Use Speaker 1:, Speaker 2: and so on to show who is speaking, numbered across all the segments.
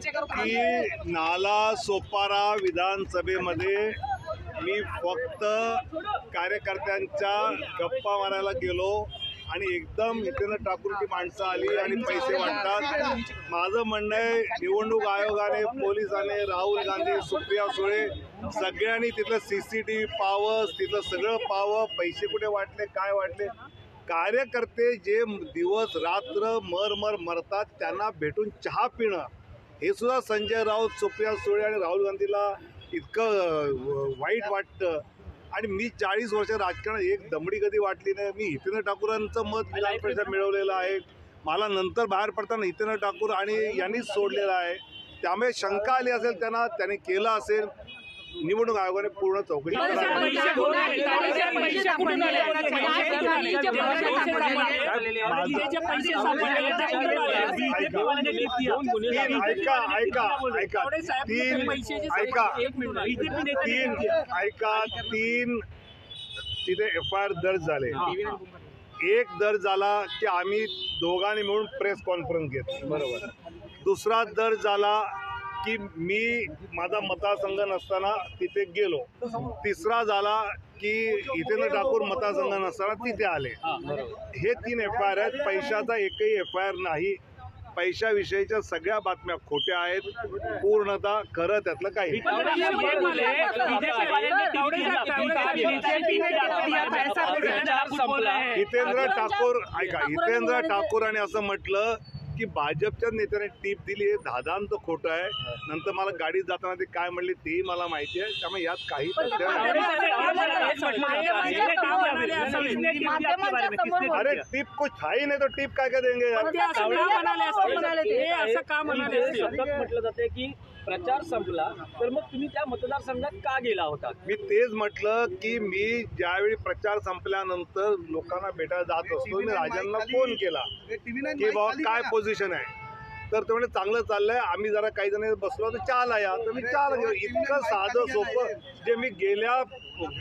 Speaker 1: की? नाला सोपारा विधानसभेमध्ये मी फक्त कार्यकर्त्यांच्या गप्पा मारायला गेलो आणि एकदम इथेनं ठाकूरची माणसं आली आणि पैसे वाटतात. माझं म्हणणं आहे निवडणूक आयोगाने पोलिसाने राहुल गांधी सुप्रिया सुळे सगळ्यांनी तिथलं सी सी टी व्ही पावस तिथलं सगळं पावं पैसे कुठे वाटले काय वाटले? कार्यकर्ते जे दिवस रात्र मर मर मरतात त्यांना भेटून चहा पिणं. हे सुद्धा संजय राऊत सुप्रिया सुळे आणि राहुल गांधीला इतकं वाईट वाटतं. आणि मी चाळीस वर्ष राजकारणात एक दमडी कधी वाटली नाही. मी हितेंद्र ठाकूरांचं मत विधान परिषद मिळवलेलं आहे. मला नंतर बाहेर पडताना हितेंद्र ठाकूर आणि यांनीच सोडलेलं आहे. त्यामुळे शंका आली असेल त्यांना त्याने केलं असेल. निवडणूक आयोगाने पूर्ण चौकशी.
Speaker 2: हे.
Speaker 1: ऐका ऐका ऐका तीन ऐका तीन. ऐका तीन तिथे एफ आय आर दर्ज झाले एक दर्ज झाला की आम्ही दोघांनी मिळून प्रेस कॉन्फरन्स घेतली बरोबर दुसरा दर्ज झाला की मी माझा मतदारसंघ नसताना तिथे गेलो. तिसरा झाला की हितेंद्र ठाकूर मतदारसंघ नसताना तिथे आले. हे तीन एफ आय आर आहेत. पैशाचा एकही एफ आय आर नाही. पैशाविषयीच्या सगळ्या बातम्या खोट्या आहेत. पूर्णतः खरं त्यातलं काही. हितेंद्र ठाकूर ऐका हितेंद्र ठाकूरांनी असं म्हटलं की भाजपच्या नेत्याने टीप दिली हे दादांत खोटं आहे. नंतर मला गाडीत जाताना ते काय म्हणले तेही मला माहिती आहे. त्यामुळे यात काही तथ्य नाही. अरे टिप कुछ था ही नहीं तो टिप काय काय देंगे यार?
Speaker 2: ते असं का म्हणाले असतील? असं का म्हणाले
Speaker 3: ते
Speaker 2: असतील?
Speaker 3: सतत म्हटलं जाते की प्रचार संपला तर मग तुम्ही त्या मतदारसंघात का गेला होता?
Speaker 1: मी तेच म्हटलं की मी ज्यावेळी प्रचार संपल्यानंतर लोकांना भेटायला जात असतो मी राजांना फोन केला की बाबा काय पोझिशन आहे? तर ते म्हणजे चांगलं चाललंय आम्ही जरा काही जण बसलो तर चहाला या तर मी चहाला घेऊ इतकं साधं सोपं जे मी गेल्या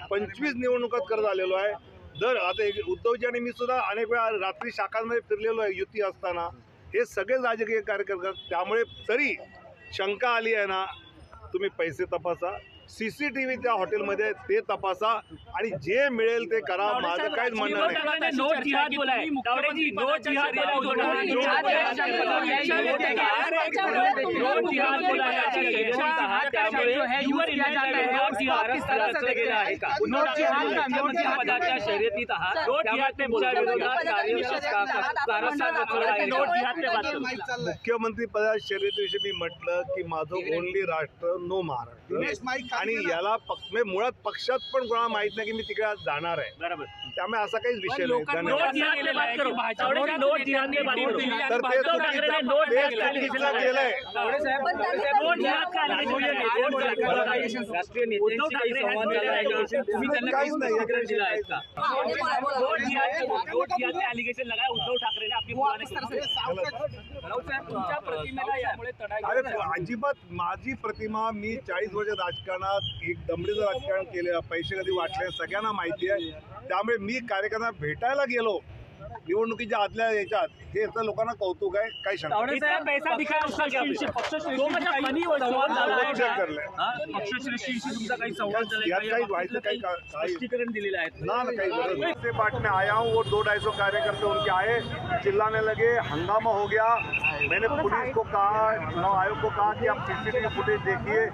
Speaker 1: पंचवीस निवडणुकात करत आलेलो आहे. दर आता एक उद्धवजी आणि मी सुद्धा अनेक वेळा रात्री शाखांमध्ये फिरलेलो आहे युती असताना. हे सगळे राजकीय कार्यकर्ते त्यामुळे तरी शंका आली आहे ना तुम्ही पैसे तपासा सी सी टी व्ही त्या हॉटेलमध्ये ते तपासा आणि जे मिळेल ते करा माझं काहीच म्हणणं नाही
Speaker 2: है है मुख्यमंत्री
Speaker 1: पदा शर्यतीविषयी मी म्हटलं की माझं ओनली राष्ट्र नो महाराष्ट्र आणि याला म्हणजे मुळात पक्षात पण कोणाला माहीत नाही की मी तिकडे आज जाणार आहे.
Speaker 2: बरोबर.
Speaker 1: त्यामुळे असा काहीच विषय नाही. धन्यवाद. तर ते चुकीचं ते चुकीचं केलंय?
Speaker 3: राष्ट्रीय नेत्यांशी काही संवाद झाला आहे का? तुम्ही त्यांना
Speaker 1: काहीच
Speaker 3: काही दिलं आहे का?
Speaker 2: लगाया. उद्धव राऊत साहेब तुमच्या प्रतिमेला यामुळे
Speaker 1: अरे अजिबात माझी प्रतिमा मी चाळीस वर्ष राजकारणात एक दमडीचं राजकारण केलं पैसे कधी वाटले सगळ्यांना माहिती आहे. त्यामुळे मी कार्यकर्त्यांना भेटायला गेलो. निवडणुकीच्या आदल्या याच्यात हे तर लोकांना कौतुक आहे काही
Speaker 2: म्हणजे।
Speaker 1: से बाट में आया हूँ वो दो ढाई सौ कार्यकर्ता उनके आए चिल्लाने लगे हंगामा हो गया मैंने पुलिस को कहा चुनाव आयोग को कहा कि आप सीसीटीवी फुटेज देखिए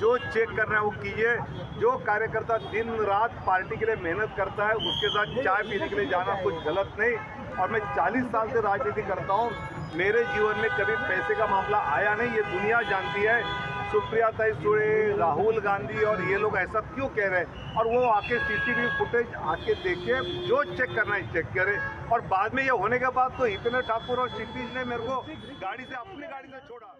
Speaker 1: जो चेक कर रहे हैं वो कीजिए। जो कार्यकर्ता दिन रात पार्टी के लिए मेहनत करता है उसके साथ चाय पीने के लिए जाना कुछ गलत नहीं। और मैं 40 साल से राजनीति करता हूँ। मेरे जीवन में कभी पैसे का मामला आया नहीं ये दुनिया जानती है। सुप्रिया तय सूर्य राहुल गांधी और ये लोग ऐसा क्यों कह रहे हैं? और वो आके सीसीटीवी फुटेज आके देखे, जो चेक करना है चेक करे। और बाद में ये होने के बाद तो इतने ठाकुर और क्षितिज ने मेरे को गाड़ी से, अपनी गाड़ी से छोड़ा।